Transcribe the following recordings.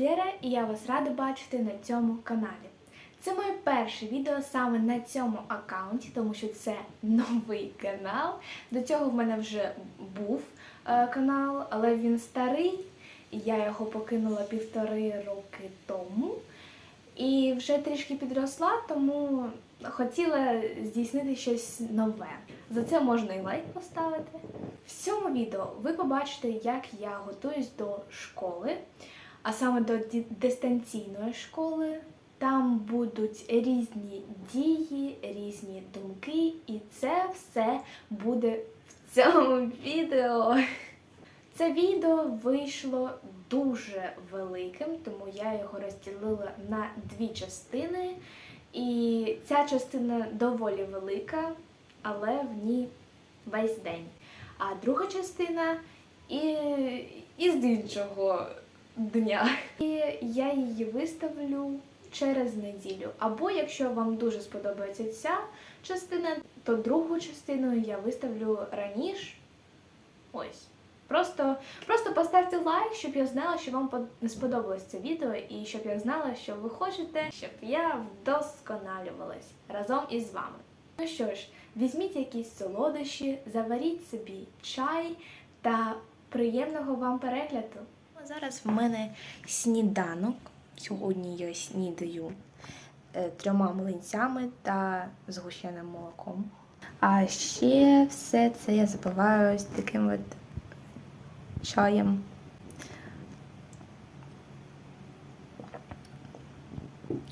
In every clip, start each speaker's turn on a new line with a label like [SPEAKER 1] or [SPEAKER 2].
[SPEAKER 1] Валерія і я вас рада бачити на цьому каналі. Це моє перше відео саме на цьому аккаунті, тому що це новий канал. До цього в мене вже був е, канал, але він старий, я його покинула півтори роки тому. І вже трішки підросла, тому хотіла здійснити щось нове. За це можна і лайк поставити. В цьому відео ви побачите, як я готуюсь до школи, а саме до дистанційної школи. Там будуть різні дії, різні думки, і це все буде в цьому відео. Це відео вийшло дуже великим, тому я його розділила на дві частини. І ця частина доволі велика, але в ній весь день. А друга частина і, із іншого дня. І я її виставлю через неділю. Або якщо вам дуже сподобається ця частина, то другу частину я виставлю раніше. Ось. Просто, просто поставте лайк, щоб я знала, що вам под- сподобалось це відео, і щоб я знала, що ви хочете, щоб я вдосконалювалась разом із вами. Ну що ж, візьміть якісь солодощі, заваріть собі чай та приємного вам перегляду. Зараз в мене сніданок. Сьогодні я снідаю е, трьома млинцями та згущеним молоком. А ще все це я запиваю ось таким от чаєм.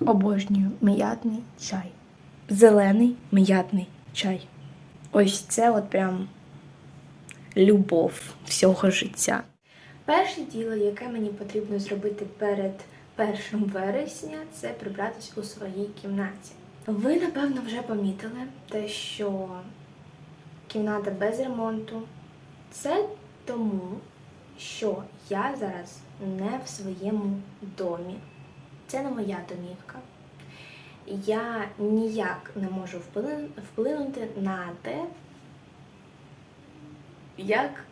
[SPEAKER 1] Обожнюю м'ятний чай. Зелений м'ятний чай. Ось це от прям любов всього життя. Перше діло, яке мені потрібно зробити перед 1 вересня, це прибратись у своїй кімнаті. Ви, напевно, вже помітили те, що кімната без ремонту. Це тому, що я зараз не в своєму домі. Це не моя домівка. Я ніяк не можу вплинути на те, як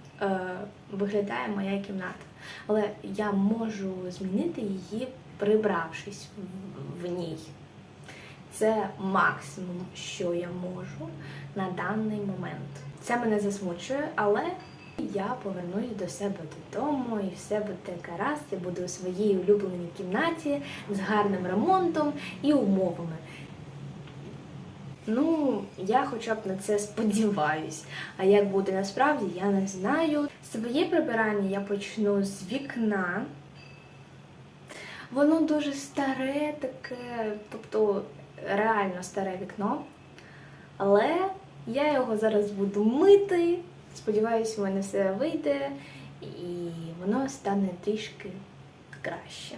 [SPEAKER 1] виглядає моя кімната. Але я можу змінити її, прибравшись в, в ній. Це максимум, що я можу на даний момент. Це мене засмучує, але я повернусь до себе додому і все буде гаразд. Я буду у своїй улюбленій кімнаті з гарним ремонтом і умовами. Ну, я хоча б на це сподіваюсь. А як буде насправді, я не знаю. Своє прибирання я почну з вікна. Воно дуже старе, таке, тобто реально старе вікно. Але я його зараз буду мити. Сподіваюсь, у мене все вийде і воно стане трішки краще.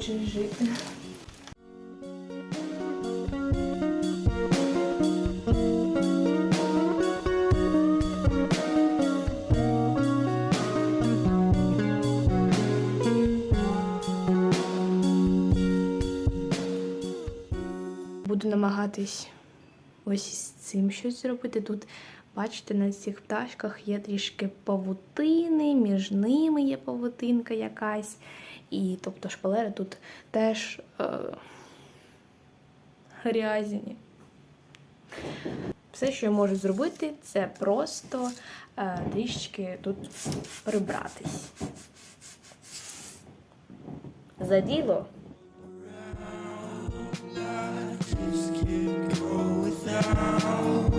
[SPEAKER 1] Хочеш жити. Буду намагатись ось із цим щось зробити. Тут, бачите, на цих пташках є трішки павутини, між ними є павутинка якась. І тобто шпалери тут теж е, грязні. Все, що я можу зробити, це просто е, трішки тут прибратись. За діло.
[SPEAKER 2] It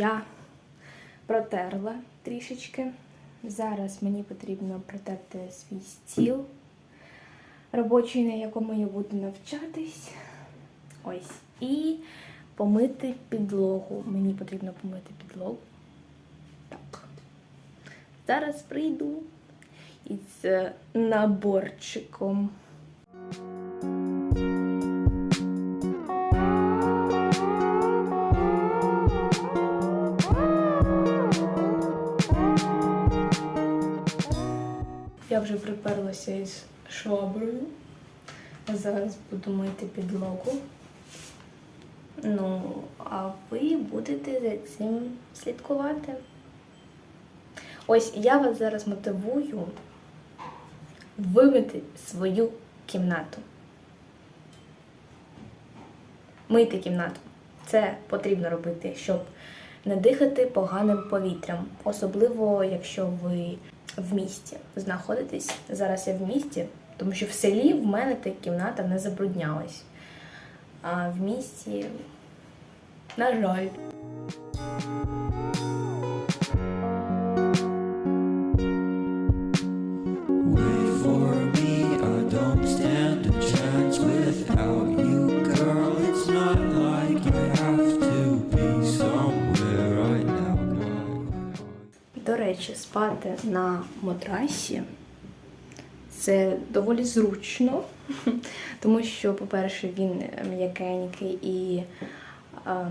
[SPEAKER 1] я протерла трішечки. Зараз мені потрібно протерти свій стіл робочий, на якому я буду навчатись. Ось. І помити підлогу. Мені потрібно помити підлогу. Так. Зараз прийду із наборчиком. Приперлася із шваброю. Зараз буду мити підлогу. Ну, а ви будете за цим слідкувати. Ось я вас зараз мотивую вимити свою кімнату. Мити кімнату. Це потрібно робити, щоб не дихати поганим повітрям. Особливо, якщо ви в місті знаходитись. Зараз я в місті, тому що в селі в мене та кімната не забруднялась. А в місті, на жаль. Спати на матрасі це доволі зручно, тому що, по-перше, він м'якенький і а,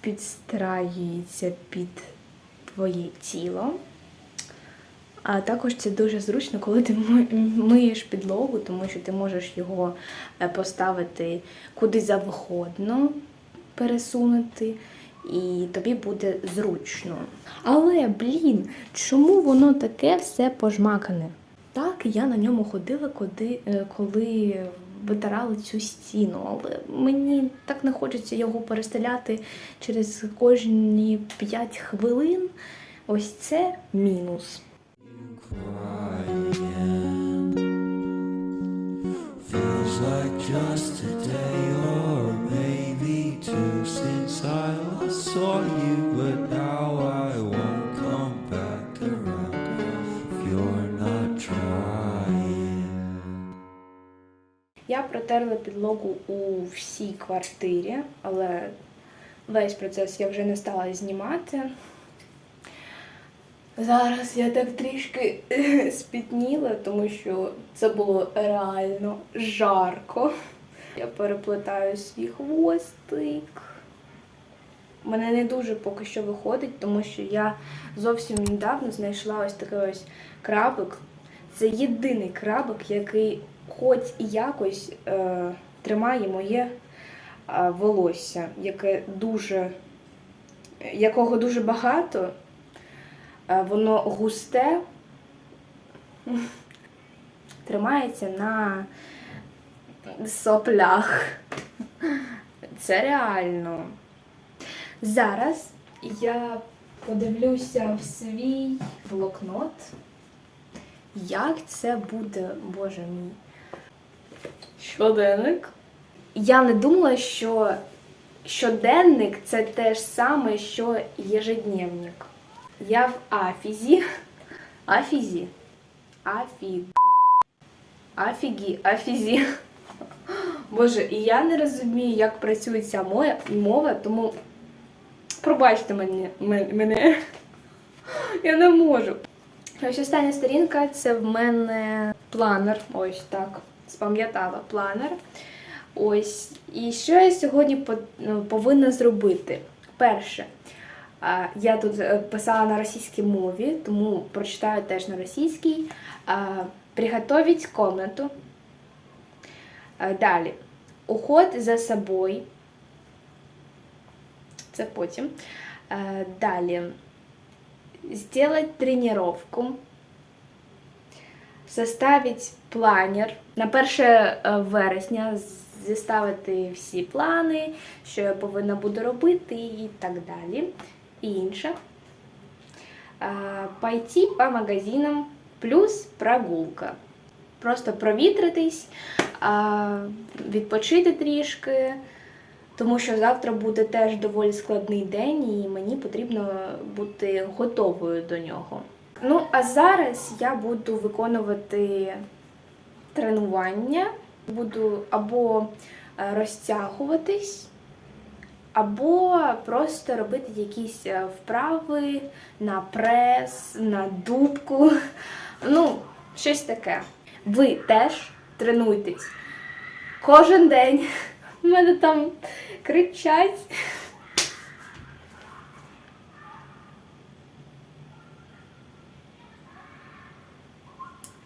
[SPEAKER 1] підстраюється під твоє тіло. А також це дуже зручно, коли ти миєш підлогу, тому що ти можеш його е, поставити куди завгодно, пересунути, і тобі буде зручно. Але, блін, чому воно таке все пожмакане? Так, я на ньому ходила, коли, е, коли витирали цю стіну, але мені так не хочеться його перестеляти через кожні 5 хвилин. Ось це мінус.
[SPEAKER 2] Feels like just a day or maybe two since I saw you, but now I won't come back around if you're not trying.
[SPEAKER 1] Я протерла підлогу у всій квартирі, але весь процес я вже не стала знімати. Зараз я так трішки спітніла, тому що це було реально жарко. Я переплетаю свій хвостик. Мене не дуже поки що виходить, тому що я зовсім недавно знайшла ось такий ось крабик. Це єдиний крабик, який хоч і якось е, тримає моє е, волосся, яке дуже, якого дуже багато. Е, воно густе, тримається на соплях. Це реально. Зараз я подивлюся в свій блокнот, як це буде, боже мій. Щоденник. Я не думала, що щоденник це те ж саме, що ежедневник. Я в афізі. Афізі. Афіг. Афігі, афізі. Боже, і я не розумію, як працює ця моя мова, тому пробачте мене. мене. Я не можу. Ось остання сторінка це в мене планер. Ось так. Спам'ятала планер. Ось. І що я сьогодні повинна зробити? Перше, я тут е, писала на російській мові, тому прочитаю теж на російській. А, Приготовить комнату. Далі. Уход за собою. Це потім. Е, Далі. Сделать тренировку. Составить планер. На 1 вересня зіставити всі плани, що я повинна буду робити і так далі. І інше. Е, Пойти по магазинам плюс прогулка. Просто провітритись, відпочити трішки, тому що завтра буде теж доволі складний день, і мені потрібно бути готовою до нього. Ну, а зараз я буду виконувати тренування, буду або е, розтягуватись, або просто робити якісь е, вправи на прес, на дубку. Ну, щось таке. Ви теж тренуйтесь кожен день. У мене там кричать.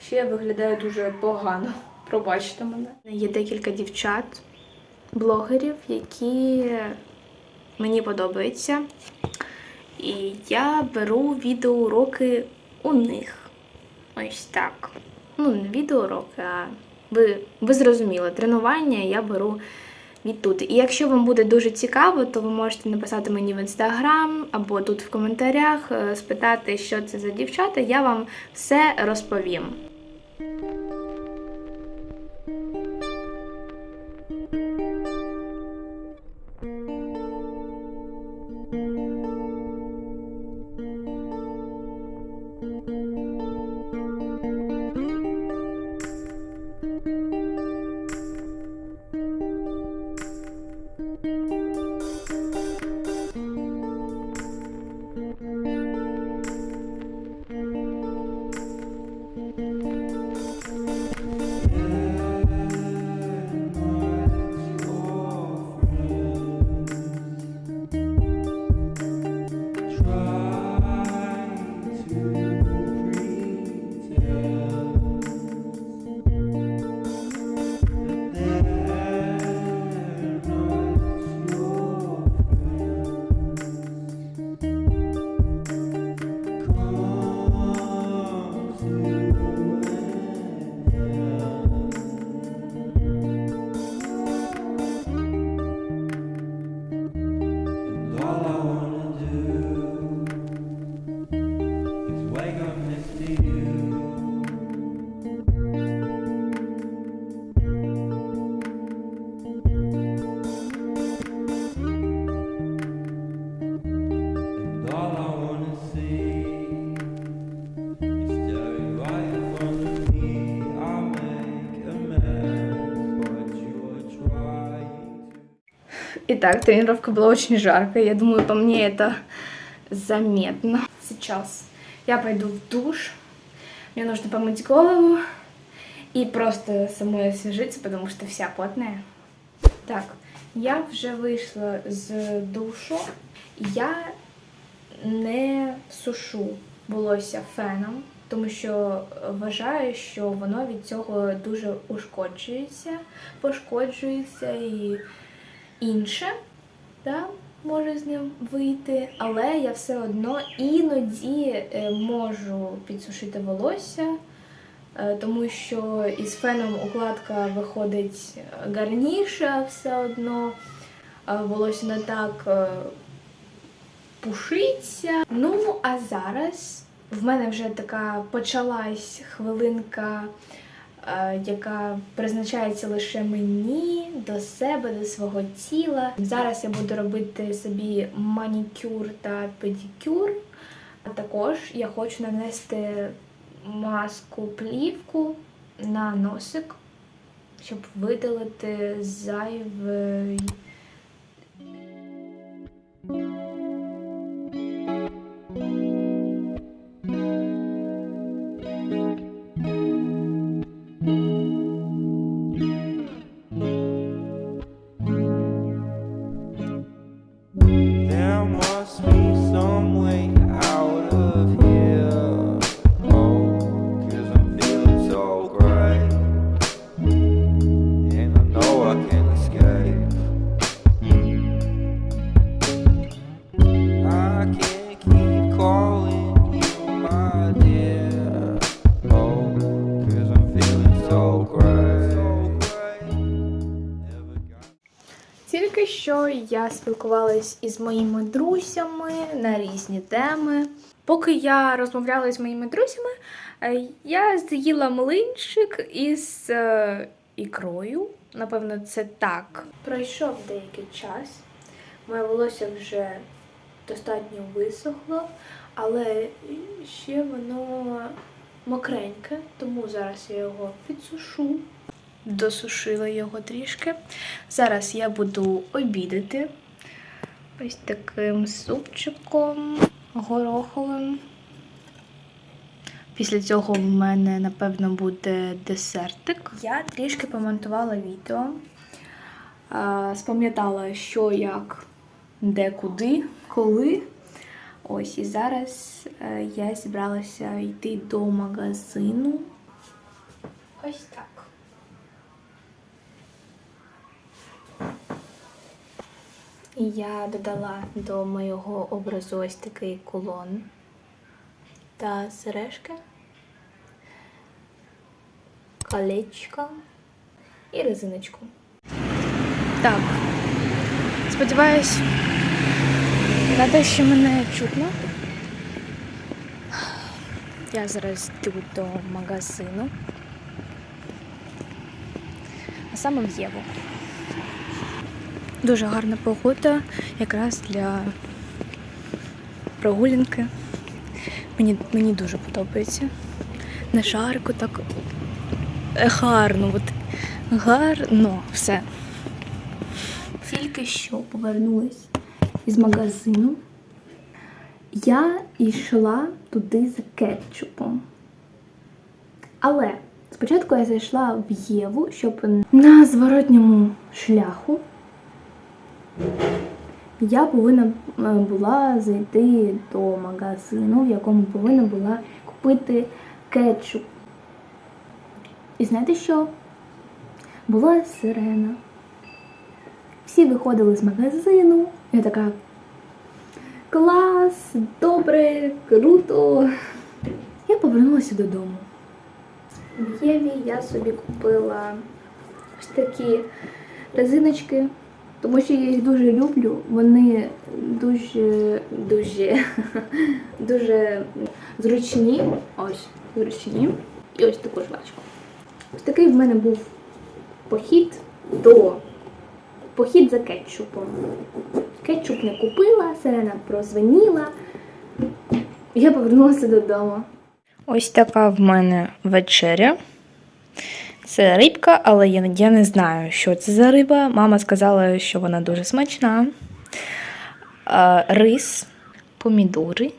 [SPEAKER 1] Ще я виглядаю дуже погано. Пробачте мене. Є декілька дівчат, блогерів, які мені подобаються. І я беру відеоуроки у них. Ось так. Ну, не відеоуроки, а ви, ви зрозуміли, тренування я беру відтуди. І якщо вам буде дуже цікаво, то ви можете написати мені в інстаграм або тут в коментарях, е, спитати, що це за дівчата, я вам все розповім. Итак, тренировка была очень жаркая. Я думаю, по мне это заметно. Сейчас я пойду в душ. Мне нужно помыть голову и просто самой освежиться, потому что вся потная. Так, я вже вийшла з душу. Я не сушу волосся феном, тому що вважаю, що воно від цього дуже ушкоджується, пошкоджується і інше да, може з ним вийти, але я все одно іноді е, можу підсушити волосся, е, тому що із феном укладка виходить гарніша все одно, е, волосся не так е, пушиться. Ну, а зараз в мене вже така почалась хвилинка е, яка призначається лише мені, до себе, до свого тіла. Зараз я буду робити собі манікюр та педикюр. А також я хочу нанести маску плівку на носик, щоб видалити зайвий. Я спілкувалась із моїми друзями на різні теми. Поки я розмовляла з моїми друзями, е, я з'їла млинчик із е, ікрою. напевно, це так. Пройшов деякий час. Моє волосся вже достатньо висохло, але ще воно мокреньке, тому зараз я його підсушу. Досушила його трішки. Зараз я буду обідати ось таким супчиком гороховим. Після цього в мене, напевно, буде десертик. Я трішки помонтувала відео, спам'ятала, що як, де, куди, коли. Ось і зараз е, я зібралася йти до магазину. Ось так. Я додала до моєго образу ось такий кулон та сережки, колечко і резиночку. Так, сподіваюсь на те, що мене чутно. Я зараз йду до магазину, а саме в Єву. Дуже гарна погода, якраз для прогулянки. Мені, мені дуже подобається. На шарку так е, гарно, от гарно все. Тільки що повернулась із магазину. Я йшла туди за кетчупом. Але спочатку я зайшла в Єву, щоб на зворотньому шляху я повинна е, була зайти до магазину, в якому повинна була купити кетчуп. І знаєте що? Була сирена. Всі виходили з магазину. Я така клас, добре, круто. Я повернулася додому. В Єві я собі купила ось такі резиночки, тому що я їх дуже люблю. Вони дуже, дуже, дуже зручні. Ось, зручні. І ось таку жвачку. Ось такий в мене був похід до похід за кетчупом. Кетчуп не купила, сирена прозвеніла. Я повернулася додому. Ось така в мене вечеря. Це рибка, але я, я не знаю, що це за риба. Мама сказала, що вона дуже смачна. Рис, помідори,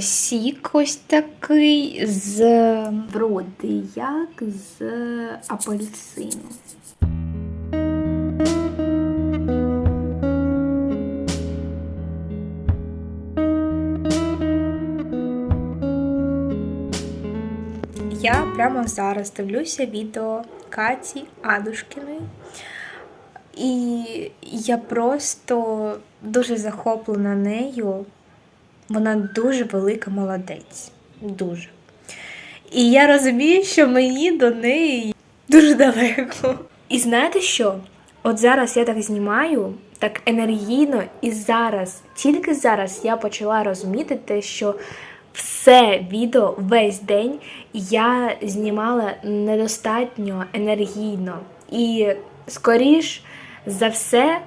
[SPEAKER 1] сік ось такий з вроди як з апельсину. Прямо зараз дивлюся відео Каті Адушкіної. І я просто дуже захоплена нею. Вона дуже велика молодець. Дуже. І я розумію, що мені до неї дуже далеко. І знаєте що? От зараз я так знімаю, так енергійно, і зараз, тільки зараз я почала розуміти те, що все відео весь день я знімала недостатньо енергійно. І скоріш за все,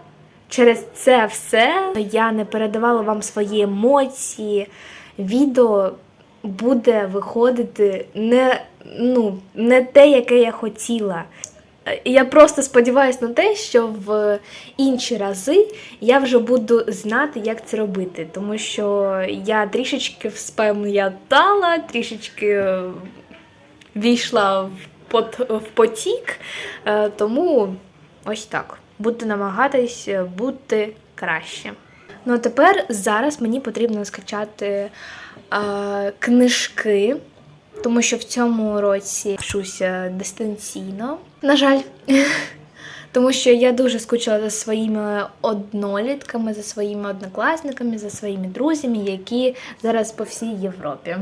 [SPEAKER 1] через це все я не передавала вам свої емоції. Відео буде виходити не, ну, не те, яке я хотіла. Я просто сподіваюся на те, що в інші рази я вже буду знати, як це робити, тому що я трішечки вспам'ятала, трішечки е, війшла в, в потік, е, тому ось так. Буду намагатись е, бути краще. Ну а тепер зараз мені потрібно скачати е, книжки, тому що в цьому році вчуся дистанційно. На жаль. Тому що я дуже скучила за своїми однолітками, за своїми однокласниками, за своїми друзями, які зараз по всій Європі.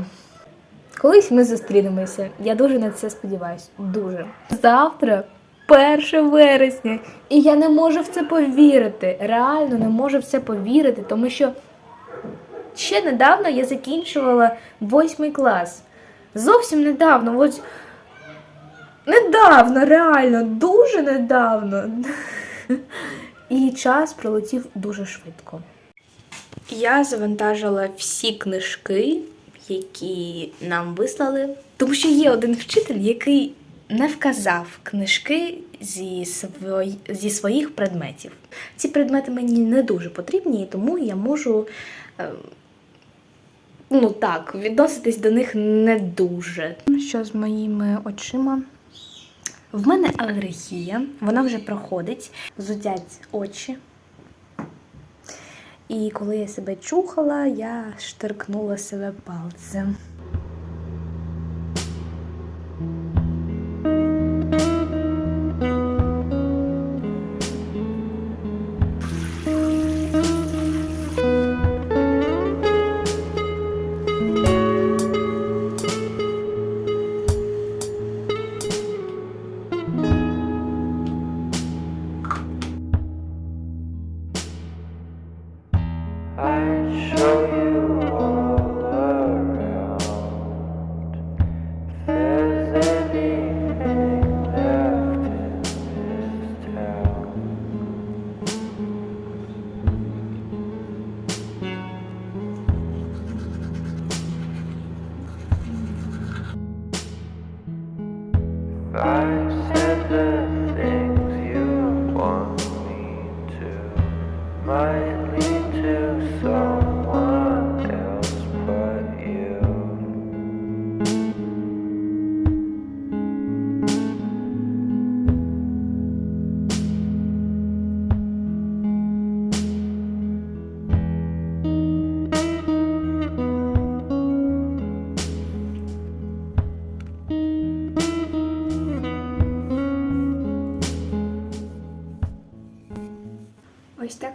[SPEAKER 1] Колись ми зустрінемося. Я дуже на це сподіваюся. Дуже. Завтра 1 вересня. І я не можу в це повірити. Реально не можу в це повірити, тому що ще недавно я закінчувала восьмий клас. Зовсім недавно. Ось Недавно, реально, дуже недавно. І час пролетів дуже швидко. Я завантажила всі книжки, які нам вислали, тому що є один вчитель, який не вказав книжки зі, свої, зі своїх предметів. Ці предмети мені не дуже потрібні, і тому я можу. Ну так, відноситись до них не дуже. Що з моїми очима? В мене алергія, вона вже проходить, зудять очі. І коли я себе чухала, я штиркнула себе пальцем.
[SPEAKER 2] I'd show you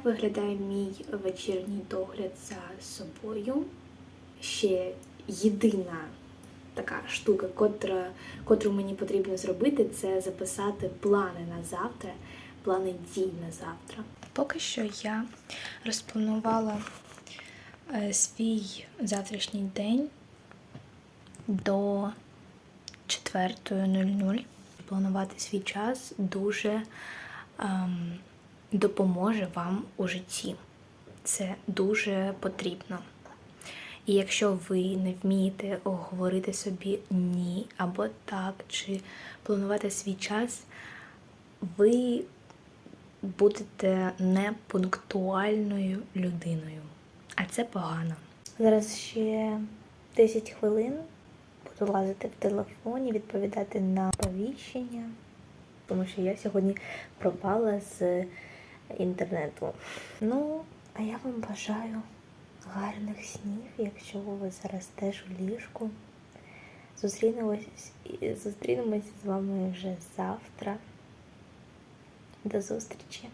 [SPEAKER 1] виглядає мій вечірній догляд за собою. Ще єдина така штука, котра, котру мені потрібно зробити, це записати плани на завтра, плани дій на завтра. Поки що я розпланувала е, свій завтрашній день до 4.00. Планувати свій час дуже ем, допоможе вам у житті. Це дуже потрібно. І якщо ви не вмієте говорити собі ні або так, чи планувати свій час, ви будете непунктуальною людиною. А це погано. Зараз ще 10 хвилин буду лазити в телефоні, відповідати на повіщення, тому що я сьогодні пропала з інтернету. Ну, а я вам бажаю гарних снів, якщо ви зараз теж у ліжку. Зустрінемось, зустрінемось з вами вже завтра. До зустрічі!